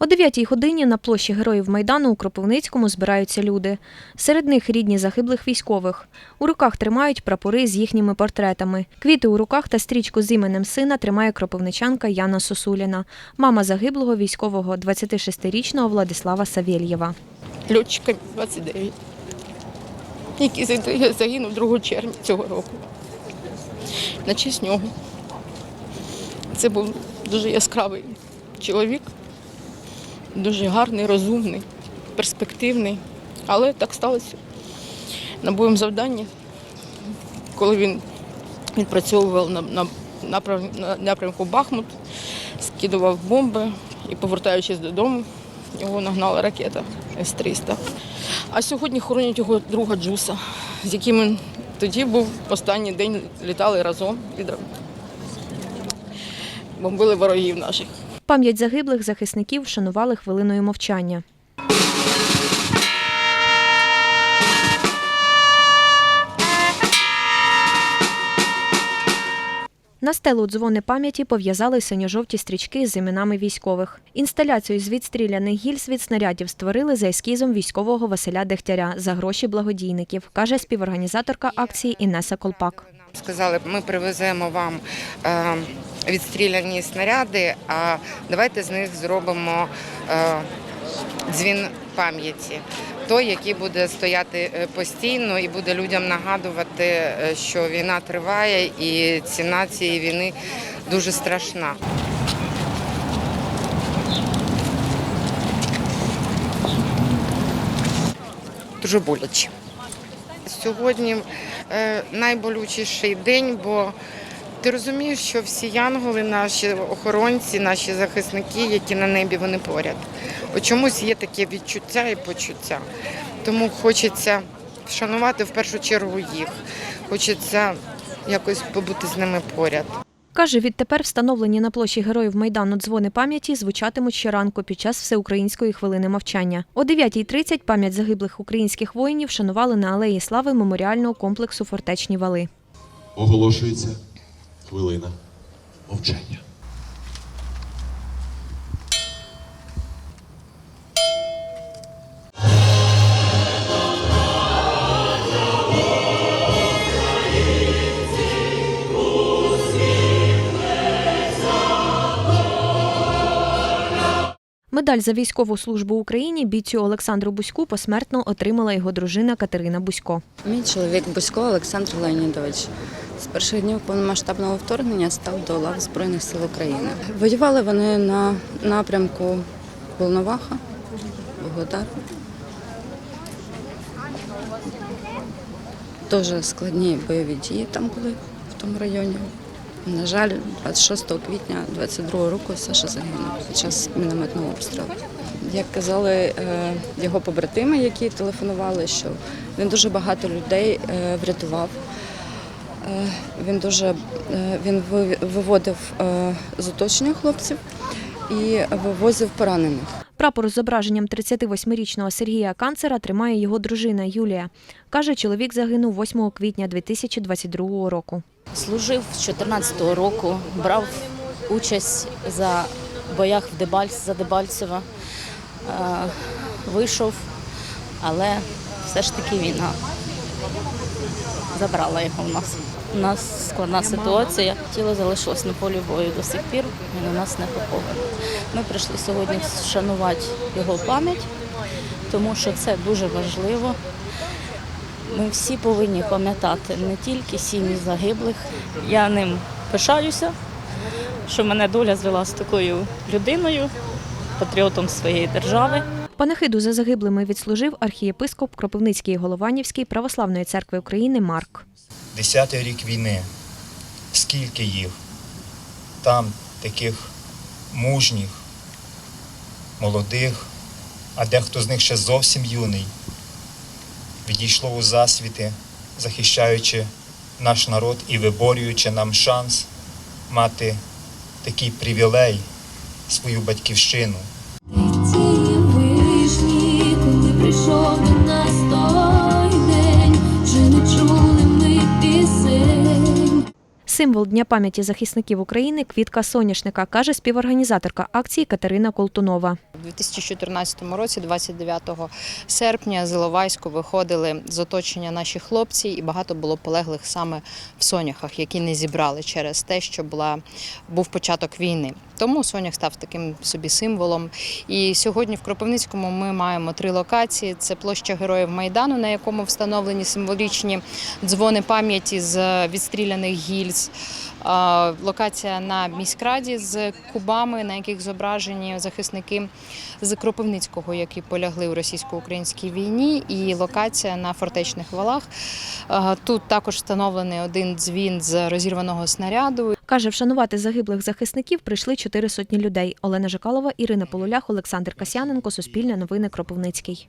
О 9-й годині на площі Героїв Майдану у Кропивницькому збираються люди. Серед них рідні загиблих військових. У руках тримають прапори з їхніми портретами. Квіти у руках та стрічку з іменем сина тримає кропивничанка Яна Сосуліна, мама загиблого військового 26-річного Владислава Савєльєва. льотчика 29, який загинув 2 червня цього року. На честь нього. Це був дуже яскравий чоловік, дуже гарний, розумний, перспективний. Але так сталося на бойовому завданні, коли він відпрацьовував на, на, на напрямку Бахмут, скидував бомби і, повертаючись додому, його нагнала ракета С-300. А сьогодні хоронять його друга Джуса, з яким він тоді був останній день літали разом бомбили ворогів наших. Пам'ять загиблих захисників вшанували хвилиною мовчання. На стелу дзвони пам'яті пов'язали синьо-жовті стрічки з іменами військових. Інсталяцію з відстріляних гільз від снарядів створили за ескізом військового Василя Дегтяря за гроші благодійників, каже співорганізаторка акції Інеса Колпак. Сказали, ми привеземо вам е, відстріляні снаряди, а давайте з них зробимо е, дзвін пам'яті. Той, який буде стояти е, постійно і буде людям нагадувати, що війна триває і ціна цієї війни дуже страшна. Дуже боляче. Сьогодні е, найболючіший день, бо ти розумієш, що всі янголи, наші охоронці, наші захисники, які на небі, вони поряд. О чомусь є таке відчуття і почуття. Тому хочеться вшанувати в першу чергу їх. Хочеться якось побути з ними поряд. Каже, відтепер встановлені на площі Героїв Майдану дзвони пам'яті звучатимуть щоранку під час всеукраїнської хвилини мовчання. О 9.30 пам'ять загиблих українських воїнів шанували на Алеї Слави меморіального комплексу Фортечні вали. Оголошується хвилина мовчання. Медаль за військову службу Україні бійцю Олександру Буську посмертно отримала його дружина Катерина Бусько. Мій чоловік Бусько Олександр Леонідович з перших днів повномасштабного вторгнення став до лав Збройних сил України. Воювали вони на напрямку Волноваха, Богодар. Дуже складні бойові дії там були в тому районі. На жаль, 26 квітня 22 року Саша загинув під час мінометного обстрілу. Як казали е, його побратими, які телефонували, що він дуже багато людей е, врятував. Е, Він дуже він виводив з оточення хлопців і вивозив поранених. Прапор з зображенням 38-річного Сергія Канцера тримає його дружина Юлія. Каже, чоловік загинув 8 квітня 2022 року. Служив з 14-го року, брав участь за боях в Дебальц, за Дебальцева. Е, Вийшов, але все ж таки війна забрала його в нас. У нас складна ситуація. Тіло залишилось на полі бою до сих пір, він у нас не похований. Ми прийшли сьогодні вшанувати його пам'ять, тому що це дуже важливо. Ми всі повинні пам'ятати не тільки сім'ї загиблих. Я ним пишаюся, що мене доля звела з такою людиною, патріотом своєї держави. Панахиду за загиблими відслужив архієпископ Кропивницький і Голованівський православної церкви України Марк. Десятий рік війни. Скільки їх? Там таких мужніх, молодих, а дехто з них ще зовсім юний, відійшло у засвіти, захищаючи наш народ і виборюючи нам шанс мати такий привілей, свою батьківщину. Вишні, коли прийшов до нас той день, вже не чули ми пісень. Символ Дня пам'яті захисників України квітка соняшника, каже співорганізаторка акції Катерина Колтунова. У 2014 році, 29 серпня, з Іловайську виходили з оточення наші хлопці, і багато було полеглих саме в соняхах, які не зібрали через те, що була, був початок війни. Тому сонях став таким собі символом. І сьогодні в Кропивницькому ми маємо три локації: це площа Героїв Майдану, на якому встановлені символічні дзвони пам'яті з відстріляних гільз. Локація на міськраді з кубами, на яких зображені захисники з Кропивницького, які полягли у російсько-українській війні, і локація на фортечних валах. Тут також встановлений один дзвін з розірваного снаряду. Каже, вшанувати загиблих захисників прийшли чотири сотні людей. Олена Жикалова, Ірина Полулях, Олександр Касяненко, Суспільне новини Кропивницький.